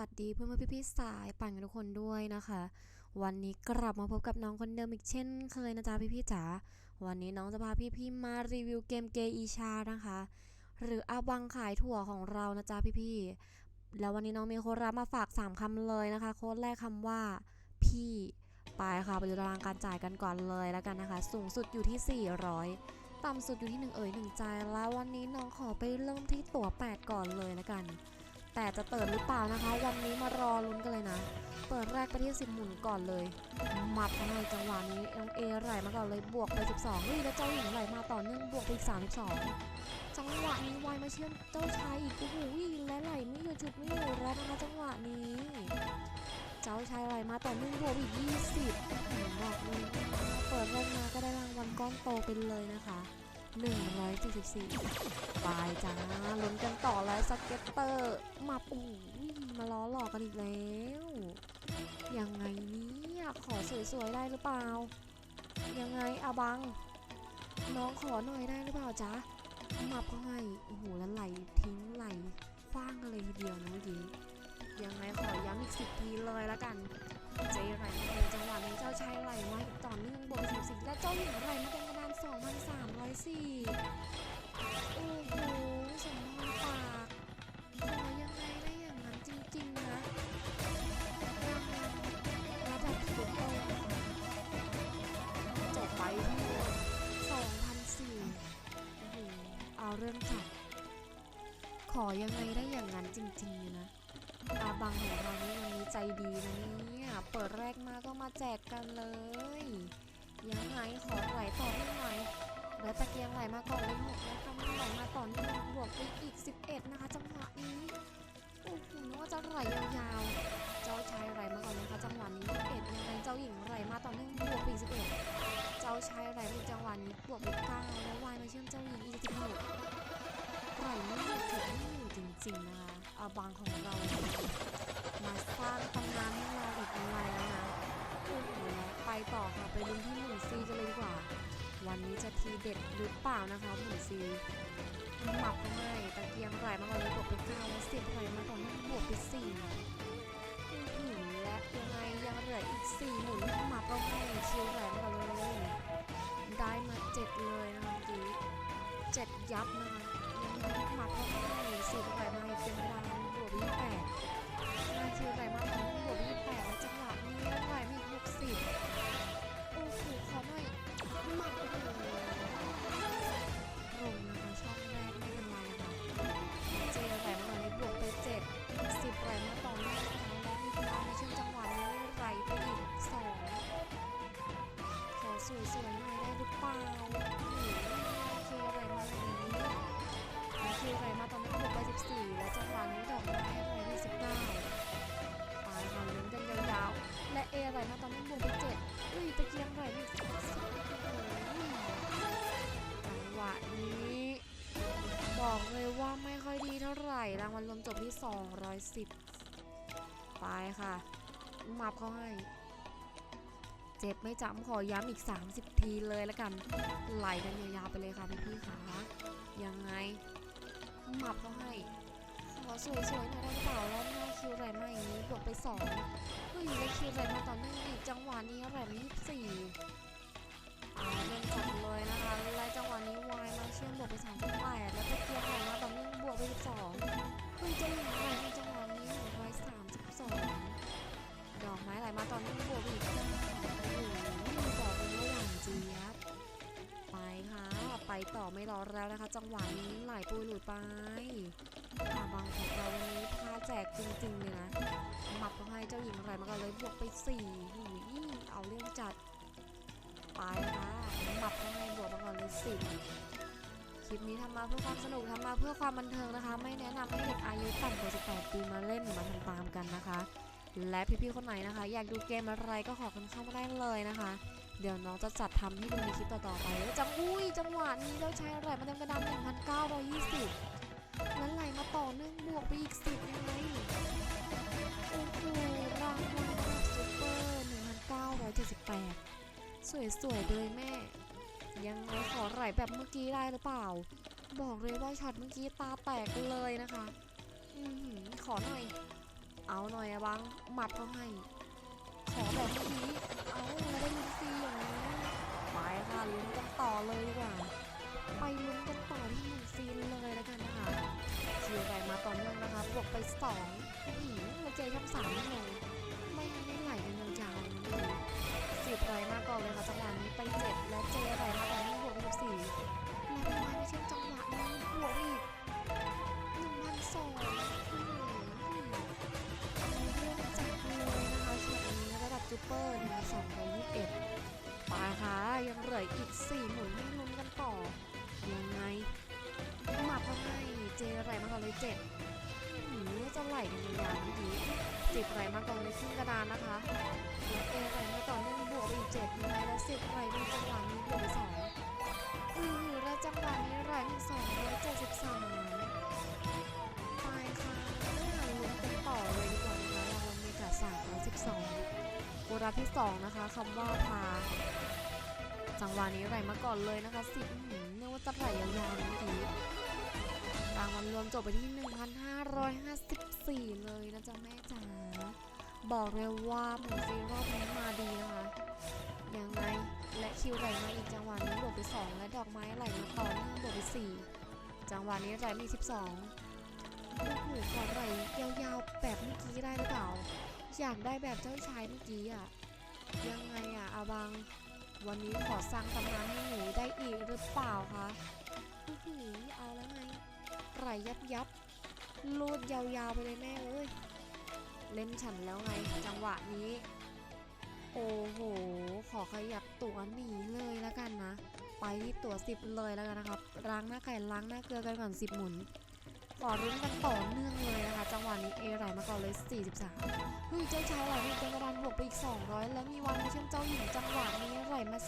วัสดีเพื่อนเพื่อนพี่ๆสายปั่นกันทุกคนด้วยนะคะ วันนี้กลับมาพบกับน้องคนเดิมอีกเช่นเคยนะจ๊ะพี่ๆจ๋าวันนี้น้องจะพาพี่ๆมารีวิวเกมเกอีชานะคะ หรืออาบังขายถั่วของเรานะจ๊ะพี่ๆแล้ววันนี้น้องมีโค้ดรับมาฝาก 3คำเลยนะคะ โค้ดแรกคำว่า พี่ไปค่ะไปดูตารางการจ่ายกันก่อนเลยแล้วกันนะคะ สูงสุดอยู่ที่ 400 ต่ำสุดอยู่ที่ 1 เอ๋ย1ใจแล้ววันนี้น้องขอไปเริ่มที่ตั๋ว8ก่อนเลยแล้วกัน แต่จะเปิดหรือเปล่านะคะ วันนี้มารอลุ้นกันเลยนะ เปิดแรกไปที่10หมุนก่อนเลยมัดในจังหวะนี้น้องเอไหลมาก่อนเลยบวกไป 12เฮ้ยแล้วเจ้าหญิงไหลมาต่อเนื่องบวกไปอีก32 จังหวะนี้ไวมาเชื่อมเจ้าชายอีกโอ้โหและไหลไม่หยุดจุดไม่อยู่แล้วนะคะจังหวะนี้ เจ้าชายไหลมาต่อเนื่องบวกอีก 20บอกเลยเปิดแรกมาก็ได้รางวัลก้อนโตไปเลยนะคะ 174ปลายจ้าลุ้นกันต่อแล้วสเก็ตเตอร์มาโอ้ยมาล้อหลอกกันอีกแล้ว ยังไงเนี่ยขอสวยๆได้หรือเปล่า ยังไงอาบัง น้องขอหน่อยได้หรือเปล่าจ๊ะมับเขาให้โอ้โหแล้วไหลทิ้งไหลคว้างกันเลยทีเดียวนะเมื่อกี้ยังไงขอย้ำอีกสิบทีเลยละกันเจไหลมาเองจังหวะนี้เจ้าชายไหลมาอีกต่อเนื่องบวกสิบสิบและเจ้าหญิงไหล 2,304 โอ้โหสมพรปากขอยังไงได้อย่างนั้นจริงๆนะระดับสุดโต่งจบไปที่2,004โอ้โหเอาเรื่องจัดขอยังไงได้อย่างนั้นจริงๆนะอาบังของเรานี่วันนี้ใจดีนะเนี่ย เปิดแรกมาก็มาแจกกันเลย ยังไงขอไหลต่อให้หน่อยแล้วตะเกียงไหลมาก่อนเลยหกแล้วกำลังไหลมาต่อเนื่องบวกไปอีก 11 นะคะจังหวะนี้โอ้โหนึกว่าจะไหลยาวๆ เจ้าชายไหลมาก่อนนะคะจังหวะนี้11ยังไงเจ้าหญิงไหลมาต่อเนื่องบวกไปอีก11 เจ้าชายไหลมาจังหวะนี้บวกไป9แล้ววายมาเชื่อมเจ้าหญิงอีก16ไหลไม่หยุดถึงไม่อยู่จริงๆนะคะอาบางของเรา เด็ดหรือเปล่านะคะหมูซีหมับเขาให้ตะเกียงไหลมาก่อนเลยบวกไปเก้าแล้วสิบไหลมาก่อนนี่บวกไปสี่อื้อหือและยังไงยังเหลืออีกสี่หมุนหมับเราให้คิวไหลมาก่อนเลยได้มาเจ็ดเลยนะคะเมื่อกี้เจ็ดยับนะคะยังไงหมับเขาให้สิบไหลมาอีกเป็นรางบวกไปยี่แปดห้าคิวไหลมาก่อนบวกไปยี่แปดแล้วจังหวะนี้ไหลมาอีกหกสิบ 210 ไปค่ะมับเขาให้ เจ็บไม่จำขอย้ำอีก 30 ทีเลยแล้วกัน ไหลกันยาวๆไปเลยค่ะพี่ๆค่ะยังไงมับเขาให้ ขอสวยๆหน่อยได้หรือเปล่าแล้วหน้าคิวไหลมาอย่างนี้บวกไป2เฮ้ยแล้วคิวไหลมาต่อเนื่องอีกจังหวะนี้ไหลมา24เอาเรื่องจัดเลยนะคะและจังหวะนี้วายมาเชื่อมบวกไป3 8แปดแล้วตะเกียงไหลมาต่อเนื่องบวกไป12เฮ้ ยเจะหญิงไหนจังหวะนี้132ดอกไม้ไหลมาตอเนื่องบวกไปอีก9โอ้โหบอกเลยว่าหวานเจี๊ยบไปค่ะ ไปต่อไม่รอแล้วนะคะ จังหวะนี้ไหลปุยหลุดไปอาบางของเราวันนี้พาแจกจริงๆเลยนะหมับก็ให้เจ้าหญิงอะไหลมาก่อนเลยบวกไป4หูยเอาเรื่องจัด ไปค่ะหมับยังไงบวกมาก่อนเลยสิบ ลิปนี้ทำมาเพื่อความสนุกทำมาเพื่อความบันเทิงนะคะ ไม่แนะนำให้เด็กอายุต่ำกว่า 18 ปีมาเล่นหรือมาทำตามกันนะคะ และพี่ๆคนไหนนะคะ อยากดูเกมอะไรก็ขอกันเข้ามาได้เลยนะคะ เดี๋ยวน้องจะจัดทำให้ดูในคลิปต่อๆไปแล้วจังอุ้ยจังหวะนี้เราใช้อะไรมาเต็มกระดาน1,920แล้วไหลมาต่อเนื่องบวกไปอีก 10ยังไงโอ้โหรางวัลซุปเปอร์1,978สวยๆเลยแม่ ยังขอไหลแบบเมื่อกี้ได้หรือเปล่า บอกเลยว่าช็อตเมื่อกี้ตาแตกเลยนะคะอือหือขอหน่อย เอาหน่อยอะบังหมัดเขาให้ ขอแบบนี้เอาแล้วได้ลุ้นฟรีอย่างนี้ไปค่ะลุ้นกันต่อเลยดีกว่า ไปลุ้นกันต่อที่หนึ่งฟรีเลยแล้วกันนะคะคิวแรงมาต่อเนื่องนะคะบวกไปสองอือหือแล้วเจช่องสามไม่ลงไม่งั้นไม่ไหลกันยาวๆ ออีก4หมุนให้ลุ้นกันต่อ ยังไงมาเพราะให้เจไรมาก่อนเลยเจ็ดหืมจะไหลกันยาวๆเมื่อกี้สิบไรมาก่อนเลยขึ้นกระดานนะคะแล้วเอไรมาต่อเนื่องบวกไปอีกเจ็ดยังไงแล้วสิบไรมีจังหวะนี้บวกไปสองอือแล้วจังหวะนี้ไรมีสองร้อยเจ็ดสิบสามไปค่ะลุ้นกันต่อเลยดีกว่านะคะรางวัลเมกาสามร้อยสิบสองโบราที่สองนะคะคำว่าพา จังหวะนี้ไหลมาก่อนเลยนะคะสิเนื่อว่าจะไหลยาวๆเมื่อกี้รางวัลรวมจบไปที่ 1,554 เลยนะจ๊ะแม่จ๋าบอกเลยว่าหมุนฟรีรอบนี้มาดีนะคะยังไงและคิวไหลมาอีกจังหวะนี้บวกไป 2 และดอกไม้ไหลมาต่อเนื่องบวกไป 4 จังหวะนี้ไหลมาอีก12โอ้โหขอไหลยาวๆแบบเมื่อกี้ได้หรือเปล่า อยากได้แบบเจ้าชายเมื่อกี้อะ ยังไงอะอาบัง วันนี้ขอสร้างตำนานให้หนูได้อีกหรือเปล่าคะอื้อหือเอาแล้วไงไหลยับยับลูดยาวๆไปเลยแม่เอ้ย เล่นฉันแล้วไงจังหวะนี้ โอ้โห ขอขยับตัวหนีเลยแล้วกันนะ ไปที่ตัวสิบเลยแล้วกันนะครับล้างหน้าไก่ล้างหน้าเกลือกันก่อนสิบหมุน ขอรุ้นกันต่อเนื่องเลยนะคะ จังหวะนี้เอไหลมาก่อนเลย 43เฮ้ยเจ้าชายไหลมาเป็นกระดานบวกไปอีก 200 แล้วมีวันมาเชื่อมเจ้าหญิงจังหวะนี้ไหลมา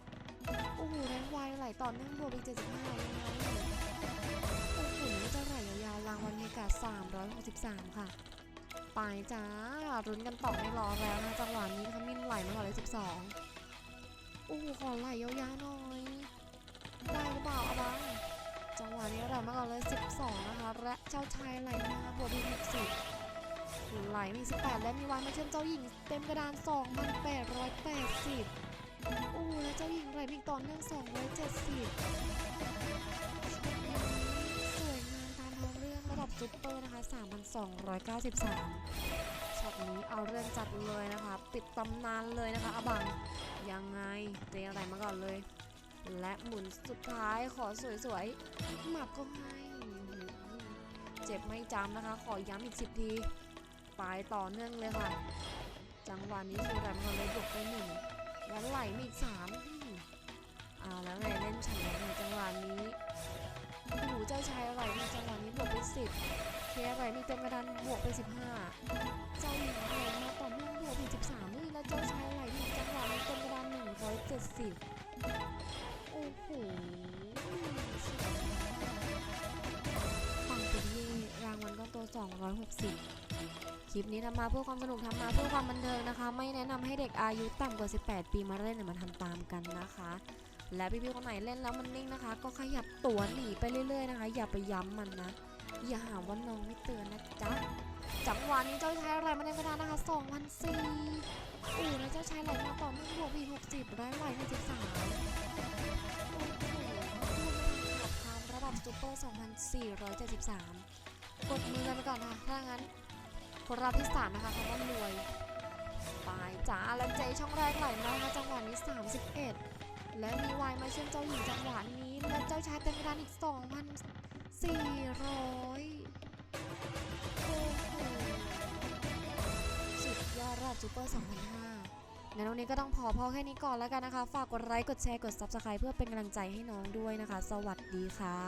45โอ้โหแรงวายไหลต่อเนื่องบวกไป75ยังไงโอ้โหจะไหลยาวๆรางวัลเมกา363 ค่ะไปจ้ารุ้นกันต่อไม่รอแล้วนะจังหวะนี้ขมิ้นไหลมาก่อนเลย 12 โอ้โหขอไหลยาวๆหน่อย ได้หรือเปล่าอาบัง จังหวะนี้ไหลมาก่อนเลย 12 นะคะ และเจ้าชายไหลมาบวกไปอีก60ไหลมี18 และมีวันมาเชื่อมเจ้าหญิงเต็มกระดาน 2,880โอ้โหแล้วเจ้าหญิงไหลมาอีต่อเนื่อง270สวยงามตามท้องเรื่องระดับซุปเปอร์นะคะ 3,293ช็อตนี้เอาเรื่องจัดเลยนะคะ ปิดตำนานเลยนะคะอาบังยังไงเตะอะไรมาก่อนเลย และหมุนสุดท้ายขอสวยๆ หมับก็ให้เจ็บไม่จำนะคะ ขอย้ำอีก10ทีไปต่อเนื่องเลยค่ะ จังหวะนี้คือแรมกันเลยบวกไปหนึ่งแล้วไหลมาอีกสามอื้อเอาแล้วไงเล่นฉันแล้วในจังหวะนี้โอ้โหเจ้าชายไหลในจังหวะนี้บวกไปสิบเคไหลมีเต็มกระดานบวกไปสิบห้าเจ้าหญิงไหลมาต่อเนื่องบวกไปสิบสามนี่แล้วเจ้าชายไหลมีจังหวะนี้เต็มกระดานหนึ่งร้อยเจ็ดสิบ 260คลิปนี้ทำมาเพื่อความสนุกทำมาเพื่อความบันเทิงนะคะ ไม่แนะนำให้เด็กอายุต่ำกว่า 18 ปีมาเล่นหรือมาทำตามกันนะคะ และพี่ๆคนไหนเล่นแล้วมันนิ่งนะคะ ก็ขยับตัวหนีไปเรื่อยๆนะคะ อย่าไปย้ำมันนะ อย่าหาว่าน้องไม่เตือนนะจ๊ะ จังหวะนี้เจ้าชายอะไรมาในกระดานนะคะ2,004อู้แล้วเจ้าชายไหลมาต่อเนื่องบวกอีก60ได้ไหลใน13โอ้โหพูดไม่ทันขาดคำระดับซูเปอร์ 2,473 กดมือกันไปก่อนค่ะ คนรับที่สานนะคะคำว่ารวยปายจ้าและเจช่องแรกไหลมาค่ะจังหวะนี้ 31 และมีวายมาเชื่อมเจ้าหญิงจังหวะนี้และเจ้าชายเต็มกระดานอีก 2,400โอ้โหสุดยอดราดซูเปอร์2,500 งั้นวันนี้ก็ต้องพอพอแค่นี้ก่อนแล้วกันนะคะ ฝากกดไลค์ กดแชร์ กด Subscribe เพื่อเป็นกำลังใจให้น้องด้วยนะคะ สวัสดีค่ะ